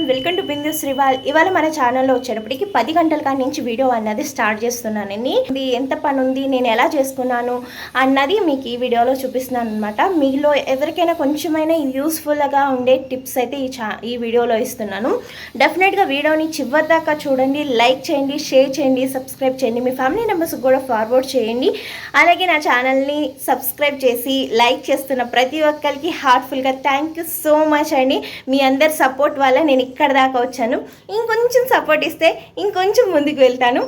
Everyone welcome to Bindu Shrival ఇవాళ మన ఛానల్లో వచ్చేటప్పటికి పది గంటల కాడి నుంచి వీడియో అన్నది స్టార్ట్ చేస్తున్నానండి ఇది ఎంత పని ఉంది నేను ఎలా చేసుకున్నాను? అన్నది మీకు ఈ వీడియోలో చూపిస్తున్నాను అనమాట మీలో ఎవరికైనా కొంచెమైనా యూస్ఫుల్గా ఉండే టిప్స్ అయితే ఈ చా ఈ వీడియోలో ఇస్తున్నాను. డెఫినెట్గా వీడియోని చివరి దాకా చూడండి. లైక్ చేయండి షేర్ చేయండి సబ్స్క్రైబ్ చేయండి. మీ ఫ్యామిలీ మెంబర్స్కి కూడా ఫార్వర్డ్ చేయండి. అలాగే నా ఛానల్ని సబ్స్క్రైబ్ చేసి లైక్ చేస్తున్న ప్రతి ఒక్కరికి హార్ట్ఫుల్గా థ్యాంక్ యూ సో మచ్ అండి. మీ అందరి సపోర్ట్ వల్ల నేను ఇక్కడ దాకా వచ్చాను. ఇంకొంచెం సపోర్ట్ ఇస్తే ఇంకొంచెం ముందుకు వెళ్తాను.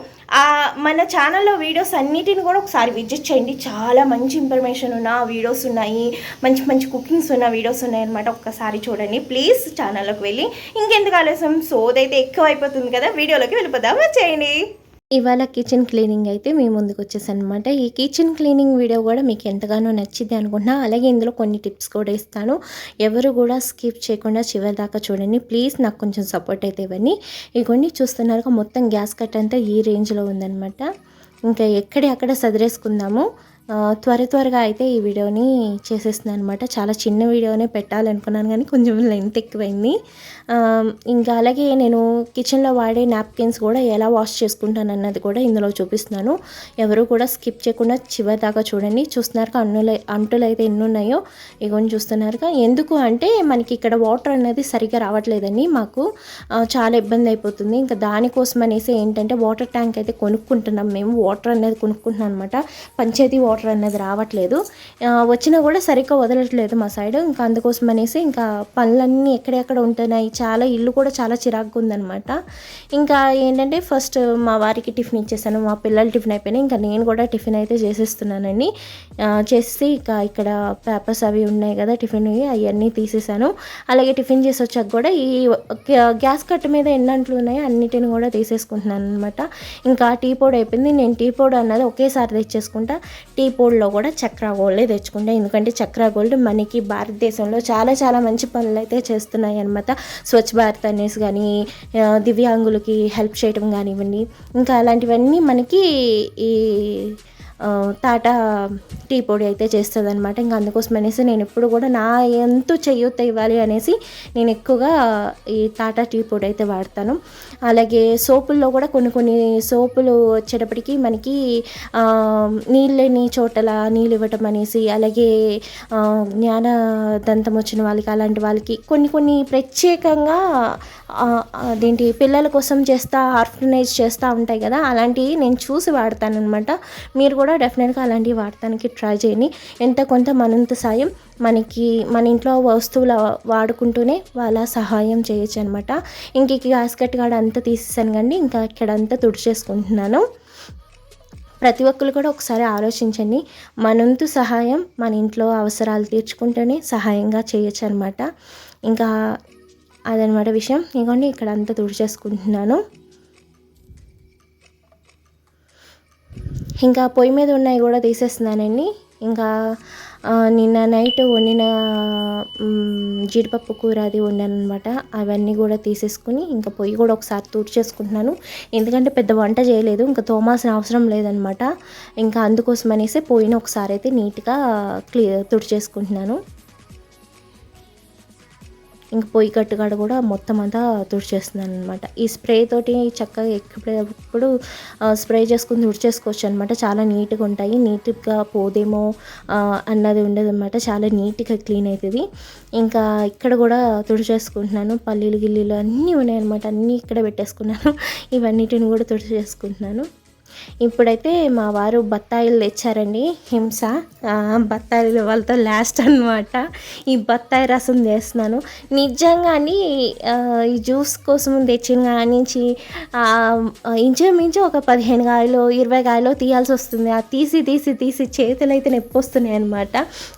మన ఛానల్లో వీడియోస్ అన్నిటిని కూడా ఒకసారి విజిట్ చేయండి. చాలా మంచి ఇన్ఫర్మేషన్ ఉన్న వీడియోస్ ఉన్నాయి. మంచి మంచి కుకింగ్స్ ఉన్న వీడియోస్ ఉన్నాయి అనమాట ఒక్కసారి చూడండి. ప్లీజ్ ఛానల్లోకి వెళ్ళి ఇంకెందుకు ఆలస్యం? సోదైతే ఎక్కువ అయిపోతుంది కదా. వీడియోలోకి వెళ్ళిపోదాం చేయండి. ఇవాళ కిచెన్ క్లీనింగ్ అయితే మీ ముందుకు వచ్చేసాను అనమాట ఈ కిచెన్ క్లీనింగ్ వీడియో కూడా మీకు ఎంతగానో నచ్చింది అనుకుంటున్నా. అలాగే ఇందులో కొన్ని టిప్స్ కూడా ఇస్తాను. ఎవరు కూడా స్కిప్ చేయకుండా చివరి దాకా చూడండి. ప్లీజ్ నాకు కొంచెం సపోర్ట్ అయితే ఇవన్నీ ఇవన్నీ చూస్తున్నారు మొత్తం గ్యాస్ కట్ అంతా ఈ రేంజ్లో ఉందన్నమాట. ఇంకా ఎక్కడి అక్కడ సదిరేసుకుందాము. త్వర త్వరగా అయితే ఈ వీడియోని చేసేస్తున్నాను అనమాట చాలా చిన్న వీడియోనే పెట్టాలనుకున్నాను కానీ కొంచెం లెంత్ ఎక్కువైంది. ఇంకా అలాగే నేను కిచెన్లో వాడే నాప్కిన్స్ కూడా ఎలా వాష్ చేసుకుంటాను అన్నది కూడా ఇందులో చూపిస్తున్నాను. ఎవరు కూడా స్కిప్ చేయకుండా చివరి దాకా చూడండి. చూస్తున్నారు అన్నులు అంటులు అయితే ఎన్ని ఉన్నాయో ఇవన్నీ చూస్తున్నారుగా. ఎందుకు అంటే మనకి ఇక్కడ వాటర్ అనేది సరిగ్గా రావట్లేదండి మాకు. చాలా ఇబ్బంది అయిపోతుంది. ఇంకా దానికోసం అనేసి ఏంటంటే వాటర్ ట్యాంక్ అయితే కొనుక్కుంటున్నాం మేము. వాటర్ అనేది కొనుక్కుంటున్నాం అనమాట పంచాయతీ వాటర్ అనేది రావట్లేదు. వచ్చినా కూడా సరిగ్గా వదలట్లేదు మా సైడ్. ఇంకా అందుకోసం అనేసి ఇంకా పనులన్నీ ఎక్కడెక్కడ ఉంటున్నాయి చాలా ఇల్లు కూడా చాలా చిరాకుగా ఉందన్నమాట. ఇంకా ఏంటంటే ఫస్ట్ మా వారికి టిఫిన్ ఇచ్చేసాను మా పిల్లలు టిఫిన్ అయిపోయినాయి. ఇంకా నేను కూడా టిఫిన్ అయితే చేసేస్తున్నానండి. చేసి ఇక ఇక్కడ పేపర్స్ అవి ఉన్నాయి కదా టిఫిన్ అవన్నీ తీసేసాను. అలాగే టిఫిన్ చేసి వచ్చాక కూడా ఈ గ్యా- గ్యాస్ కట్ట మీద ఎన్నంట్లు ఉన్నాయో అన్నిటిని కూడా తీసేసుకుంటున్నాను అనమాట ఇంకా టీ పొడి అయిపోయింది. నేను టీ పొడి అన్నది ఒకేసారి తెచ్చేసుకుంటా. టీ పొడిలో కూడా చక్రా గోల్డే తెచ్చుకుంటా. ఎందుకంటే చక్రా గోల్డ్ మనకి భారతదేశంలో చాలా చాలా మంచి పనులు అయితే చేస్తున్నాయి అనమాట స్వచ్ఛ భారత్ అనేసి కానీ దివ్యాంగులకి హెల్ప్ చేయడం కానివ్వండి ఇంకా అలాంటివన్నీ మనకి ఈ టాటా టీ పొడి అయితే చేస్తుంది అనమాట ఇంకా అందుకోసం అనేసి నేను ఎప్పుడు కూడా నా ఎంతో చెయ్యొత్త ఇవ్వాలి అనేసి నేను ఎక్కువగా ఈ టాటా టీ పొడి అయితే వాడతాను. అలాగే సోపుల్లో కూడా కొన్ని కొన్ని సోపులు వచ్చేటప్పటికి మనకి నీళ్ళని నీళ్ళు లేని చోటల నీళ్ళు ఇవ్వటం అనేసి అలాగే జ్ఞాన దంతం వచ్చిన వాళ్ళకి అలాంటి వాళ్ళకి కొన్ని కొన్ని ప్రత్యేకంగా అదేంటి పిల్లల కోసం చేస్తా ఆర్ఫనైజ్ చేస్తూ ఉంటాయి కదా అలాంటివి నేను చూసి వాడతాను అనమాట మీరు కూడా డెఫినెట్గా అలాంటివి వాడటానికి ట్రై చేయండి ఎంత కొంత మనంత సాయం మనకి మన ఇంట్లో వస్తువులు వాడుకుంటూనే వాళ్ళ సహాయం చేయొచ్చు అనమాట ఇంక ఈ గ్యాస్ కట్ కాడ అంతా తీసేసాను కండి ఇంకా ఇక్కడంతా తుడిచేసుకుంటున్నాను. ప్రతి ఒక్కరు కూడా ఒకసారి ఆలోచించండి మనంతు సహాయం మన ఇంట్లో అవసరాలు తీర్చుకుంటూనే సహాయంగా చేయొచ్చు అనమాట ఇంకా అదనమాట విషయం. ఇదిగోండి ఇక్కడ అంతా తుడిచేసుకుంటున్నాను. ఇంకా పొయ్యి మీద ఉన్నాయి కూడా తీసేస్తున్నానండి. ఇంకా నిన్న నైట్ వండిన జీడిపప్పు కూర అది వండాను అనమాట అవన్నీ కూడా తీసేసుకుని ఇంకా పొయ్యి కూడా ఒకసారి తుడిచేసుకుంటున్నాను. ఎందుకంటే పెద్ద వంట చేయలేదు ఇంకా తోమాల్సిన అవసరం లేదనమాట ఇంకా అందుకోసం అనేసి పొయ్యిని ఒకసారి అయితే నీట్గా క్లీ తుడిచేసుకుంటున్నాను. ఇంక పొయ్యి కట్టుకాడ కూడా మొత్తం అంతా తుడిచేస్తున్నాను అనమాట ఈ స్ప్రే తోటి చక్కగా ఎప్పుడు స్ప్రే చేసుకుని తుడిచేసుకోవచ్చు అనమాట చాలా నీట్గా ఉంటాయి. నీట్గా పోదేమో అన్నది ఉండదు అనమాట చాలా నీట్గా క్లీన్ అవుతుంది ఇంకా ఇక్కడ కూడా తుడిచేసుకుంటున్నాను. పల్లీలు గిల్లీలు అన్నీ ఉన్నాయన్నమాట. అన్నీ ఇక్కడ పెట్టేసుకున్నాను. ఇవన్నిటిని కూడా తుడిచేసుకుంటున్నాను. ఇప్పుడైతే మా వారు బత్తాయిలు తెచ్చారండి హింస. బత్తాయిలు వాళ్ళతో లాస్ట్ అన్నమాట. ఈ బత్తాయి రసం చేస్తున్నాను. నిజంగాని ఈ జ్యూస్ కోసం తెచ్చిన కాడి నుంచి ఇంచుమించు ఒక పదిహేను కాయలు ఇరవై కాయలు తీయాల్సి వస్తుంది. ఆ తీసి తీసి తీసి చేతులు అయితే నొప్పి వస్తున్నాయి అనమాట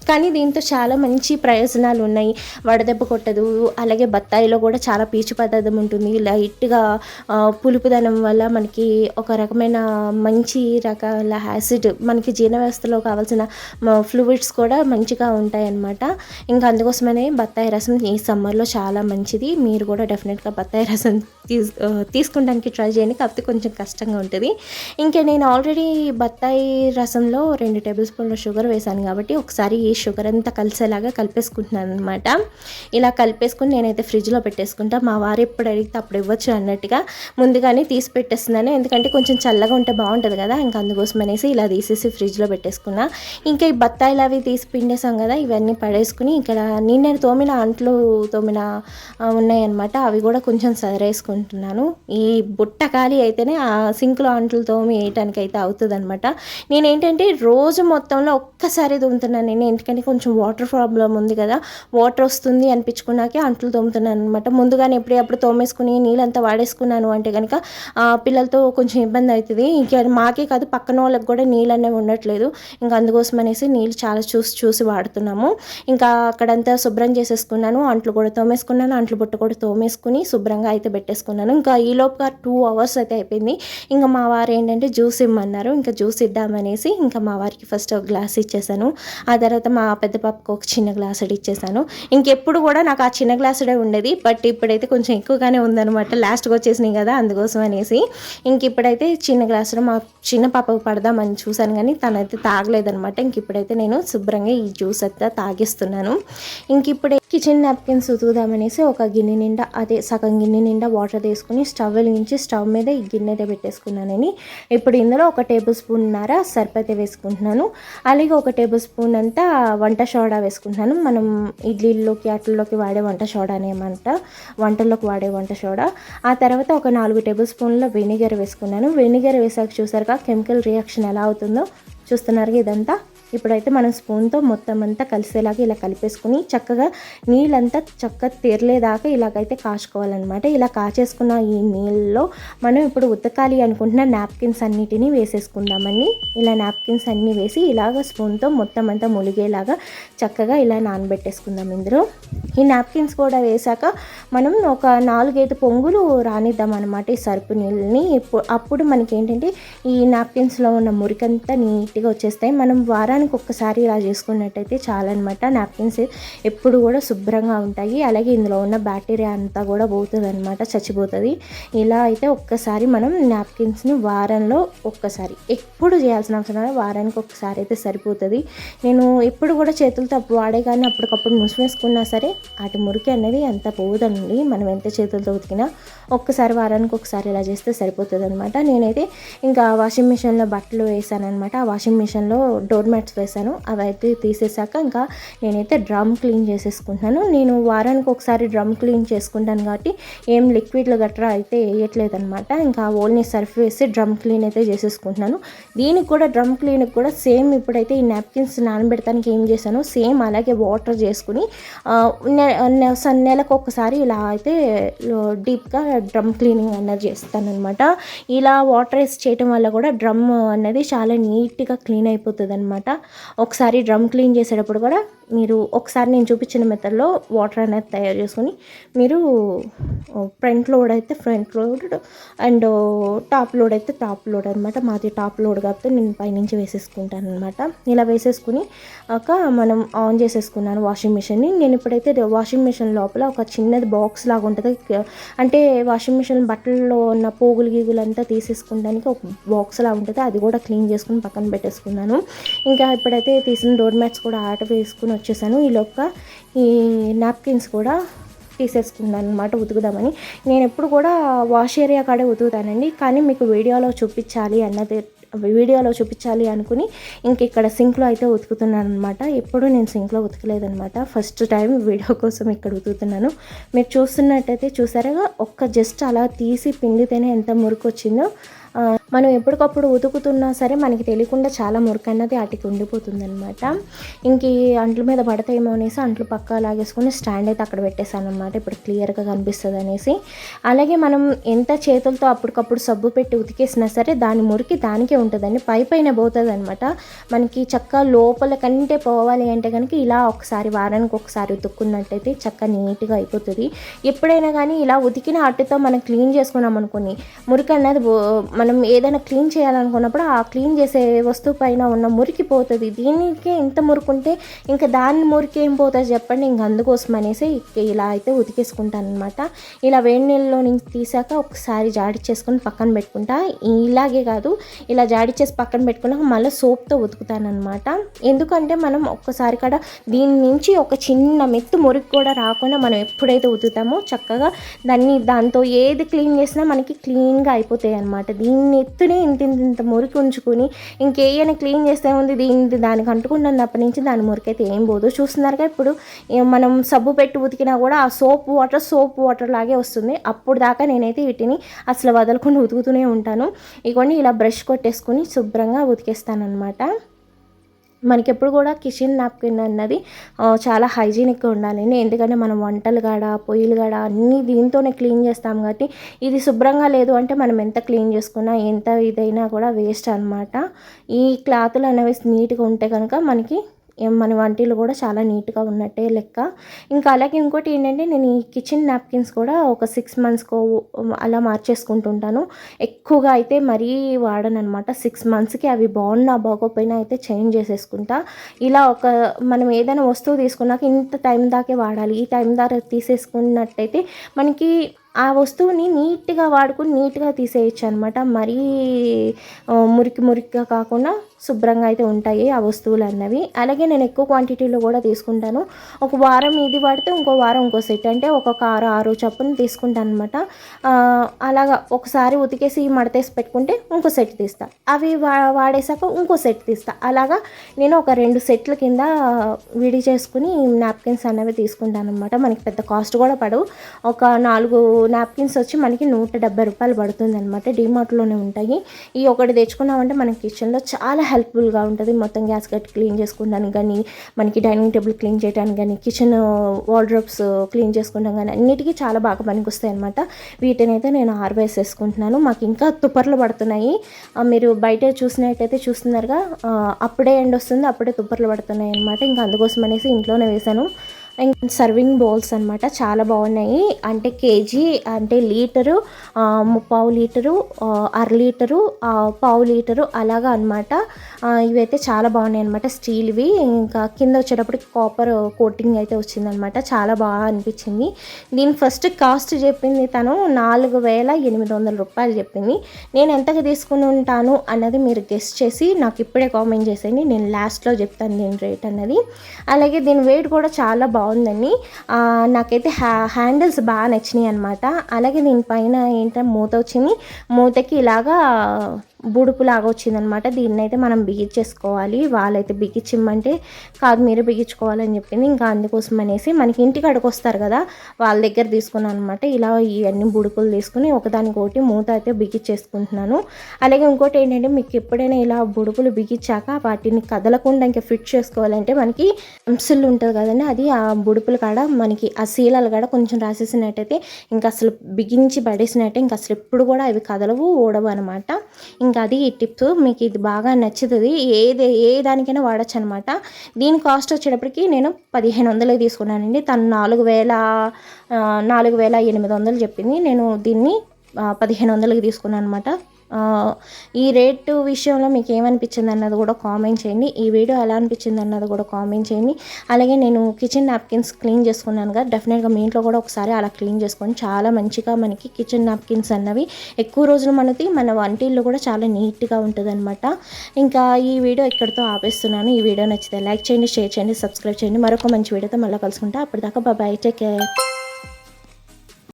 కానీ దీంతో చాలా మంచి ప్రయోజనాలు ఉన్నాయి. వడదెబ్బ కొట్టదు. అలాగే బత్తాయిలో కూడా చాలా పీచు పదార్థం ఉంటుంది. లైట్గా పులుపుదనం వల్ల మనకి ఒక రకమైన మంచి రకాల యాసిడ్ మనకి జీర్ణ వ్యవస్థలో కావాల్సిన ఫ్లూయిడ్స్ కూడా మంచిగా ఉంటాయన్నమాట. ఇంకా అందుకోసమనే బత్తాయి రసం ఈ సమ్మర్లో చాలా మంచిది. మీరు కూడా డెఫినెట్గా బత్తాయి రసం తీస్ తీసుకోవడానికి ట్రై చేయండి. కాకపోతే కొంచెం కష్టంగా ఉంటుంది. ఇంకా నేను ఆల్రెడీ బత్తాయి రసంలో రెండు టేబుల్ స్పూన్ల షుగర్ వేసాను కాబట్టి ఒకసారి ఈ షుగర్ అంతా కలిసేలాగా కలిపేసుకుంటున్నాను అనమాట ఇలా కలిపేసుకుని నేనైతే ఫ్రిడ్జ్లో పెట్టేసుకుంటా. మా వారు ఎప్పుడు అడిగితే అప్పుడు ఇవ్వచ్చు అన్నట్టుగా ముందుగానే తీసి పెట్టేస్తున్నాను. ఎందుకంటే కొంచెం చల్లగా ఉంటే బాగుంటుంది కదా ఇంకా అందుకోసం అనేసి ఇలా తీసేసి ఫ్రిడ్జ్లో పెట్టేసుకున్నా. ఇంకా ఈ బత్తాయిలు అవి తీసి పిండేసాం కదా ఇవన్నీ పడేసుకుని ఇక్కడ నిన్న తోమిన అంట్లు తోమిన ఉన్నాయన్నమాట. అవి కూడా కొంచెం సదరేసుకుంటున్నాను. ఈ బుట్ట ఖాళీ అయితేనే ఆ సింక్లో అంట్లు తోమి వేయటానికి అయితే అవుతుంది అనమాట నేనేంటంటే రోజు మొత్తంలో ఒక్కసారి తోముతున్నాను నేను ఎందుకంటే కొంచెం వాటర్ ప్రాబ్లం ఉంది కదా వాటర్ వస్తుంది అనిపించుకున్నాకే అంట్లు తోముతున్నాను అనమాట ముందుగానే ఎప్పుడప్పుడు తోమేసుకుని నీళ్ళంతా వాడేసుకున్నాను అంటే కనుక ఆ, పిల్లలతో కొంచెం ఇబ్బంది అవుతుంది. ఇంకా మాకే కాదు పక్కన వాళ్ళకి కూడా నీళ్ళు అనేవి ఉండట్లేదు. ఇంకా అందుకోసం అనేసి నీళ్ళు చాలా చూసి చూసి వాడుతున్నాము. ఇంకా అక్కడంతా శుభ్రం చేసేసుకున్నాను. అంట్లు కూడా తోమేసుకున్నాను. అంట్లు బుట్ట కూడా తోమేసుకుని శుభ్రంగా అయితే పెట్టేసుకున్నాను. ఇంకా ఈ లోపుగా టూ అవర్స్ అయితే అయిపోయింది. ఇంకా మా వారు ఏంటంటే జ్యూస్ ఇమ్మన్నారు. ఇంకా జ్యూస్ ఇద్దామనేసి ఇంకా మా వారికి ఫస్ట్ ఒక గ్లాస్ ఇచ్చేసాను. ఆ తర్వాత మా పెద్ద పాపకు ఒక చిన్న గ్లాస్ ఇచ్చేసాను. ఇంకెప్పుడు కూడా నాకు ఆ చిన్న గ్లాసుడే ఉండేది. బట్ ఇప్పుడైతే కొంచెం ఎక్కువగానే ఉందనమాట లాస్ట్కి వచ్చేసినాయి కదా అందుకోసం అనేసి. ఇంక ఇప్పుడైతే చిన్న గ్లాసులో మా చిన్న పాపకు పడదామని చూశాను కానీ తనైతే తాగలేదనమాట ఇంక ఇప్పుడైతే నేను శుభ్రంగా ఈ జ్యూస్ అయితే తాగిస్తున్నాను. ఇంక ఇప్పుడే కిచెన్ నాప్కిన్స్ ఉతుకుదామనేసి ఒక గిన్నె నిండా అదే సగం గిన్నె నిండా వాటర్ తీసుకుని స్టవ్ వెలిగించి స్టవ్ మీద ఈ గిన్నె అయితే పెట్టేసుకున్నానని. ఇప్పుడు ఇందులో ఒక టేబుల్ స్పూన్ నర సర్ఫ్ వేసుకుంటున్నాను. అలాగే ఒక టేబుల్ స్పూన్ అంతా వంట సోడా వేసుకుంటున్నాను. మనం ఇడ్లీలోకి అట్లలోకి వాడే వంట సోడా అనేమంట వంటల్లోకి వాడే వంట సోడా. ఆ తర్వాత ఒక నాలుగు టేబుల్ స్పూన్ల వెనిగర్ వేసుకున్నాను. వెనిగర్ వేసాక చూసారుగా కెమికల్ రియాక్షన్ ఎలా అవుతుందో? చూస్తున్నారు ఇదంతా? ఇప్పుడైతే మనం స్పూన్తో మొత్తం అంతా కలిసేలాగా ఇలా కలిపేసుకుని చక్కగా నీళ్ళంతా చక్కగా తెరలేదాకా ఇలాగైతే కాచుకోవాలన్నమాట. ఇలా కాచేసుకున్న ఈ నీళ్ళలో మనం ఇప్పుడు ఉతకాలి అనుకుంటున్న నాప్కిన్స్ అన్నిటినీ వేసేసుకుందామని. ఇలా నాప్కిన్స్ అన్నీ వేసి ఇలాగ స్పూన్తో మొత్తం అంతా ములిగేలాగా చక్కగా ఇలా నానబెట్టేసుకుందాం ఇందులో. ఈ నాప్కిన్స్ కూడా వేసాక మనం ఒక నాలుగైదు పొంగులు రానిద్దాం అనమాట ఈ సరుపు నీళ్ళని. అప్పుడు మనకి ఏంటంటే ఈ నాప్కిన్స్లో ఉన్న మురికంతా నీట్గా వచ్చేస్తాయి. మనం వారానికి ఒక్కసారి ఇలా చేసుకున్నట్టయితే చాలన్నమాట. నాప్కిన్స్ ఎప్పుడు కూడా శుభ్రంగా ఉంటాయి. అలాగే ఇందులో ఉన్న బ్యాక్టీరియా అంతా కూడా పోతుంది అనమాట చచ్చిపోతుంది. ఇలా అయితే ఒక్కసారి మనం నాప్కిన్స్ని వారంలో ఒక్కసారి ఎప్పుడు చేయాల్సిన అవసరం వారానికి ఒక్కసారి అయితే సరిపోతుంది. నేను ఎప్పుడు కూడా చేతులతో అప్పుడు వాడే కానీ అప్పటికప్పుడు వేసుకున్నా సరే అటు మురికి అనేది అంత పోదండి. మనం ఎంత చేతులతో ఉతికినా ఒక్కసారి వారానికి ఒకసారి ఇలా చేస్తే సరిపోతుంది అనమాట నేనైతే ఇంకా వాషింగ్ మిషన్లో బట్టలు వేసాను అనమాట ఆ వాషింగ్ మిషన్లో డోర్ మ్యాట్ మ్యాట్స్ వేసాను అవి అయితే తీసేసాక ఇంకా నేనైతే డ్రమ్ క్లీన్ చేసేసుకుంటున్నాను. నేను వారానికి ఒకసారి డ్రమ్ క్లీన్ చేసుకుంటాను కాబట్టి ఏం లిక్విడ్లు గట్రా అయితే వేయట్లేదు అనమాట ఇంకా ఓన్లీ సర్ఫ్ వేసి డ్రమ్ క్లీన్ అయితే చేసేసుకుంటున్నాను. దీనికి కూడా డ్రమ్ క్లీన్కి కూడా సేమ్ ఇప్పుడైతే ఈ నాప్కిన్స్ నానబెడతానికి ఏం చేశాను సేమ్ అలాగే వాటర్ చేసుకుని ఆ, నెలకు ఒకసారి ఇలా అయితే డీప్గా డ్రమ్ క్లీనింగ్ అన్నది చేస్తానమాట ఇలా వాటర్ వేసి చేయటం వల్ల కూడా డ్రమ్ అనేది చాలా నీట్గా క్లీన్ అయిపోతుంది అనమాట ఒకసారి డ్రమ్ క్లీన్ చేసేటప్పుడు కూడా మీరు ఒకసారి నేను చూపించిన మెథడ్లో వాటర్ అనేది తయారు చేసుకొని మీరు ఫ్రంట్ లోడ్ అయితే front load and top load అయితే టాప్ లోడ్ అనమాట మాది టాప్ లోడ్ కాబట్టి నేను పైనుంచి వేసేసుకుంటాను అనమాట ఇలా వేసేసుకుని ఒక మనం ఆన్ చేసేసుకున్నాను వాషింగ్ మిషన్ని నేను ఇప్పుడైతే వాషింగ్ మిషన్ లోపల ఒక చిన్నది బాక్స్ లాగా ఉంటుంది. అంటే వాషింగ్ మిషన్ బట్టల్లో ఉన్న పోగులు గీగులు అంతా తీసేసుకోవడానికి ఒక బాక్స్ లాగా ఉంటుంది. అది కూడా క్లీన్ చేసుకుని పక్కన పెట్టేసుకున్నాను. ఇంకా ఇప్పుడైతే తీసిన డోర్ మ్యాట్స్ కూడా ఆట వేసుకుని వచ్చేసాను. ఈ లోపల ఈ నాప్కిన్స్ కూడా తీసేసుకున్నాను అనమాట ఉతుకుదామని. నేను ఎప్పుడు కూడా వాష్ ఏరియా కాడే ఉతుకుతానండి. కానీ మీకు వీడియోలో చూపించాలి అన్నది వీడియోలో చూపించాలి అనుకుని ఇంక ఇక్కడ సింక్లో అయితే ఉతుకుతున్నాను అనమాట ఎప్పుడు నేను సింక్లో ఉతకలేదనమాట ఫస్ట్ టైం వీడియో కోసం ఇక్కడ ఉతుకుతున్నాను. మీరు చూస్తున్నట్టయితే చూసారా ఒక్క జస్ట్ అలా తీసి పిండితేనే ఎంత మురికి వచ్చిందో మనం ఎప్పటికప్పుడు ఉతుకుతున్నా సరే మనకి తెలియకుండా చాలా మురికి అన్నది అటుకి ఉండిపోతుంది అనమాట ఇంక అంట్ల మీద పడతాయేమో అనేసి అంట్లు పక్క లాగేసుకుని స్టాండ్ అయితే అక్కడ పెట్టేశాను అనమాట ఇప్పుడు క్లియర్గా కనిపిస్తుంది అనేసి అలాగే మనం ఎంత చేతులతో అప్పటికప్పుడు సబ్బు పెట్టి ఉతికేసినా సరే దాని మురికి దానికే ఉంటుందని పై పైన పోతుంది అనమాట మనకి చక్క లోపల కంటే పోవాలి అంటే కనుక ఇలా ఒకసారి వారానికి ఒకసారి ఉతుక్కున్నట్టయితే చక్క నీట్గా అయిపోతుంది. ఎప్పుడైనా కానీ ఇలా ఉతికిన అట్టుతో మనం క్లీన్ చేసుకున్నాం అనుకోని మురికి అన్నది మనం ఏదైనా క్లీన్ చేయాలనుకున్నప్పుడు ఆ క్లీన్ చేసే వస్తువు పైన ఉన్న మురికి పోతుంది. దీనికే ఇంత మురికి ఉంటే ఇంకా దాని మురికి ఏం పోతుంది చెప్పండి. ఇంక అందుకోసం అనేసి ఇలా అయితే ఉతికేసుకుంటాను అనమాట ఇలా వేడి నీళ్ళలో నుంచి తీసాక ఒకసారి జాడి చేసుకొని పక్కన పెట్టుకుంటా. ఇలాగే కాదు ఇలా జాడి చేసి పక్కన పెట్టుకున్నాక మళ్ళీ సోప్తో ఉతుకుతాను అనమాట ఎందుకంటే మనం ఒక్కసారి కూడా దీని నుంచి ఒక చిన్న మెత్తు మురికి కూడా రాకుండా మనం ఎప్పుడైతే ఉతుకుతామో చక్కగా దాన్ని దాంతో ఏది క్లీన్ చేసినా మనకి క్లీన్గా అయిపోతాయి అనమాట దీన్ని ఎత్తుని ఇంత ఇంత మురికి ఉంచుకొని ఇంకేమైనా క్లీన్ చేస్తే ఉంది దీని దానికి అంటుకుంటున్నప్పటి నుంచి దాని మురికి అయితే ఏం పోదు. చూస్తున్నారుగా ఇప్పుడు మనం సబ్బు పెట్టి ఉతికినా కూడా ఆ సోప్ వాటర్ సోప్ వాటర్ లాగే వస్తుంది. అప్పుడు దాకా నేనైతే వీటిని అసలు వదలకుండా ఉతుకుతూనే ఉంటాను. ఇవన్నీ ఇలా బ్రష్ కొట్టేసుకొని శుభ్రంగా ఉతికేస్తాను అనమాట మనకి ఎప్పుడు కూడా కిచెన్ నాప్కిన్ అన్నది చాలా హైజీనిక్గా ఉండాలండి ఎందుకంటే మనం వంటలు కాడ పొయ్యిలు కాడ అన్నీ దీంతోనే క్లీన్ చేస్తాం కాబట్టి ఇది శుభ్రంగా లేదు అంటే మనం ఎంత క్లీన్ చేసుకున్నా ఎంత ఇదైనా కూడా వేస్ట్ అనమాట ఈ క్లాతులు అనేవి నీట్గా ఉంటే కనుక మనకి మన వంటలు కూడా చాలా నీట్గా ఉన్నట్టే లెక్క. ఇంకా అలాగే ఇంకోటి ఏంటంటే నేను ఈ కిచెన్ నాప్కిన్స్ కూడా ఒక సిక్స్ మంత్స్కో అలా మార్చేసుకుంటుంటాను. ఎక్కువగా అయితే మరీ వాడను అనమాట సిక్స్ మంత్స్కి అవి బాగున్నా బాగోపోయినా అయితే చేంజ్ చేసేసుకుంటా. ఇలా ఒక మనం ఏదైనా వస్తువు తీసుకున్నాక ఇంత టైం దాకే వాడాలి ఈ టైం దాకా తీసేసుకున్నట్టయితే మనకి ఆ వస్తువుని నీట్గా వాడుకుని నీట్గా తీసేయచ్చు అనమాట మరీ మురికి మురికిగా కాకుండా శుభ్రంగా అయితే ఉంటాయి ఆ వస్తువులు అన్నవి అలాగే నేను ఎక్కువ క్వాంటిటీలో కూడా తీసుకుంటాను. ఒక వారం ఇది వాడితే ఇంకో వారం ఇంకో సెట్ అంటే ఒక్కొక్క ఆరు ఆరు చప్పున తీసుకుంటాను అనమాట అలాగా ఒకసారి ఉతికేసి మడతేసి పెట్టుకుంటే ఇంకో సెట్ తీస్తా. అవి వా వాడేసాక ఇంకో సెట్ తీస్తా. అలాగా నేను ఒక రెండు సెట్ల కింద విడి చేసుకుని నాప్కిన్స్ అనేవి తీసుకుంటాను అనమాట మనకి పెద్ద కాస్ట్ కూడా పడవు. ఒక నాలుగు నాప్కిన్స్ వచ్చి మనకి నూట డెబ్బై రూపాయలు పడుతుంది అనమాట డిమార్ట్లోనే ఉంటాయి. ఈ ఒకటి తెచ్చుకున్నామంటే మన కిచెన్లో చాలా హెల్ప్ఫుల్గా ఉంటుంది. మొత్తం గ్యాస్ కట్ క్లీన్ చేసుకోవడానికి కానీ మనకి డైనింగ్ టేబుల్ క్లీన్ చేయడానికి కానీ కిచెన్ వార్డ్రోబ్స్ క్లీన్ చేసుకోవడం కానీ అన్నిటికీ చాలా బాగా పనికొస్తాయి అనమాట వీటిని అయితే నేను ఆరవేసేసుకుంటున్నాను మాకు ఇంకా తుప్పర్లు పడుతున్నాయి. మీరు బయట చూసినట్టయితే చూస్తున్నారుగా అప్పుడే ఎండ్ వస్తుంది అప్పుడే తుప్పర్లు పడుతున్నాయి అనమాట ఇంకా అందుకోసం అనేసి ఇంట్లోనే వేశాను. అండ్ సర్వింగ్ బౌల్స్ అనమాట చాలా బాగున్నాయి. అంటే కేజీ అంటే లీటరు ఆ, ముప్పావు లీటరు అర లీటరు పావు లీటరు అలాగా అనమాట ఇవైతే చాలా బాగున్నాయి అనమాట స్టీల్వి. ఇంకా కింద వచ్చేటప్పటికి కాపర్ కోటింగ్ అయితే వచ్చిందనమాట చాలా బాగా అనిపించింది. దీని ఫస్ట్ కాస్ట్ చెప్పింది తను నాలుగు వేల ఎనిమిది వందల రూపాయలు చెప్పింది. నేను ఎంతగా తీసుకుని ఉంటాను అన్నది మీరు గెస్ట్ చేసి నాకు ఇప్పుడే కామెంట్ చేసేయండి. నేను లాస్ట్లో చెప్తాను దీని రేట్ అన్నది. అలాగే దీని వెయిట్ కూడా చాలా బాగుంది. ఆ, నాకైతే హ్యా హ్యాండిల్స్ బాగా నచ్చినాయి అనమాట అలాగే దీనిపైన ఏంటంటే మూత వచ్చింది. మూతకి ఇలాగా బుడుపులాగా వచ్చిందనమాట. దీన్ని అయితే మనం బిగించేసుకోవాలి. వాళ్ళైతే బిగించమంటే కాదు మీరు బిగించుకోవాలని చెప్పింది. ఇంకా అందుకోసం అనేసి మనకి ఇంటికి అడుకొస్తారు కదా వాళ్ళ దగ్గర తీసుకున్నాను అనమాట ఇలా ఇవన్నీ బుడుపులు తీసుకుని ఒకదానికొకటి మూత అయితే బిగించేసుకుంటున్నాను. అలాగే ఇంకోటి ఏంటంటే మీకు ఎప్పుడైనా ఇలా బుడుపులు బిగించాక వాటిని కదలకుండా ఇంకా ఫిట్ చేసుకోవాలంటే మనకి అంశులు ఉంటుంది కదండి అది ఆ బుడుపులు కాడ మనకి ఆ శీలాలు కాడ కొంచెం రాసేసినట్టయితే ఇంకా అసలు బిగించి పడేసినట్టే ఇంకా అసలు ఎప్పుడు కూడా అవి కదలవు ఓడవు అనమాట. ఇంకా అది ఈ టిప్స్ మీకు ఇది బాగా నచ్చుతుంది. ఏది ఏ దానికైనా వాడచ్చు అనమాట దీని కాస్ట్ వచ్చేటప్పటికి నేను పదిహేను వందలే తీసుకున్నానండి. తను నాలుగు వేల నాలుగు వేల ఎనిమిది వందలు చెప్పింది. నేను దీన్ని పదిహేను వందలకి తీసుకున్నాను అనమాట ఈ రేటు విషయంలో మీకు ఏమనిపించింది అన్నది కూడా కామెంట్ చేయండి. ఈ వీడియో ఎలా అనిపించింది అన్నది కూడా కామెంట్ చేయండి. అలాగే నేను కిచెన్ నాప్కిన్స్ క్లీన్ చేసుకున్నాను కదా డెఫినెట్గా మీ ఇంట్లో కూడా ఒకసారి అలా క్లీన్ చేసుకోండి చాలా మంచిగా మనకి కిచెన్ నాప్కిన్స్ అన్నవి ఎక్కువ రోజులు మనది మన వంటిల్లో కూడా చాలా నీట్గా ఉంటుంది అనమాట ఇంకా ఈ వీడియో ఇక్కడితో ఆపేస్తున్నాను. ఈ వీడియో నచ్చితే లైక్ చేయండి షేర్ చేయండి సబ్స్క్రైబ్ చేయండి. మరొక మంచి వీడియోతో మళ్ళీ కలుసుకుంటా. అప్పటిదాకా బాయ్ టేక్ కేర్.